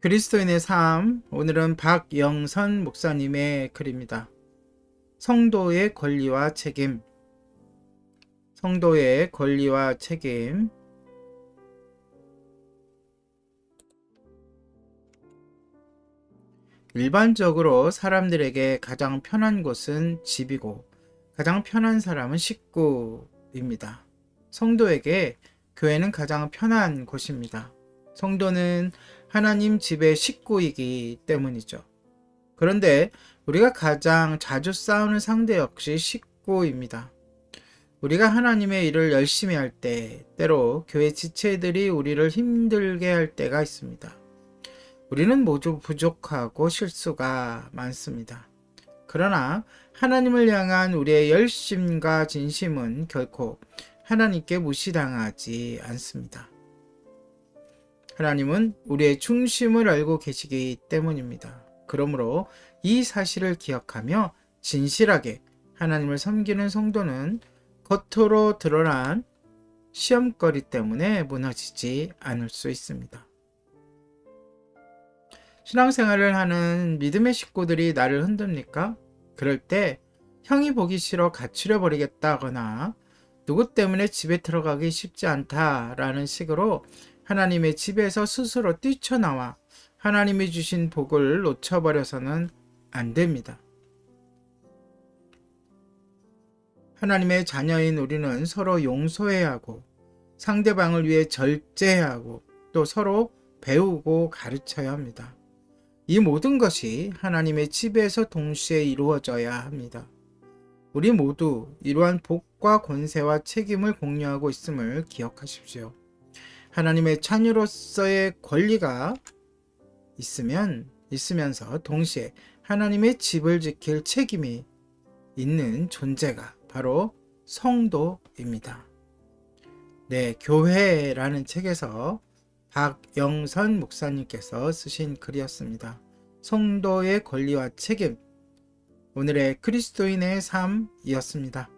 그리스도인의 삶, 오늘은 박영선 목사님의 글입니다. 성도의 권리와 책임. 성도의 권리와 책임. 일반적으로 사람들에게 가장 편한 곳은 집이고 가장 편한 사람은 식구입니다. 성도에게 교회는 가장 편한 곳입니다. 성도는 하나님 집의 식구이기 때문이죠. 그런데 우리가 가장 자주 싸우는 상대 역시 식구입니다. 우리가 하나님의 일을 열심히 할 때, 때로 교회 지체들이 우리를 힘들게 할 때가 있습니다. 우리는 모두 부족하고 실수가 많습니다. 그러나 하나님을 향한 우리의 열심과 진심은 결코 하나님께 무시당하지 않습니다. 하나님은 우리의 중심을 알고 계시기 때문입니다. 그러므로 이 사실을 기억하며 진실하게 하나님을 섬기는 성도는 겉으로 드러난 시험거리 때문에 무너지지 않을 수 있습니다. 신앙생활을 하는 믿음의 식구들이 나를 흔듭니까? 그럴 때 형이 보기 싫어 가출해 버리겠다거나 누구 때문에 집에 들어가기 쉽지 않다라는 식으로 하나님의 집에서 스스로 뛰쳐나와 하나님이 주신 복을 놓쳐버려서는 안 됩니다. 하나님의 자녀인 우리는 서로 용서해야 하고 상대방을 위해 절제해야 하고 또 서로 배우고 가르쳐야 합니다. 이 모든 것이 하나님의 집에서 동시에 이루어져야 합니다. 우리 모두 이러한 복과 권세와 책임을 공유하고 있음을 기억하십시오. 하나님의 자녀로서의 권리가 있으면 있으면서 동시에 하나님의 집을 지킬 책임이 있는 존재가 바로 성도입니다. 네, 교회라는 책에서 박영선 목사님께서 쓰신 글이었습니다. 성도의 권리와 책임. 오늘의 그리스도인의 삶이었습니다.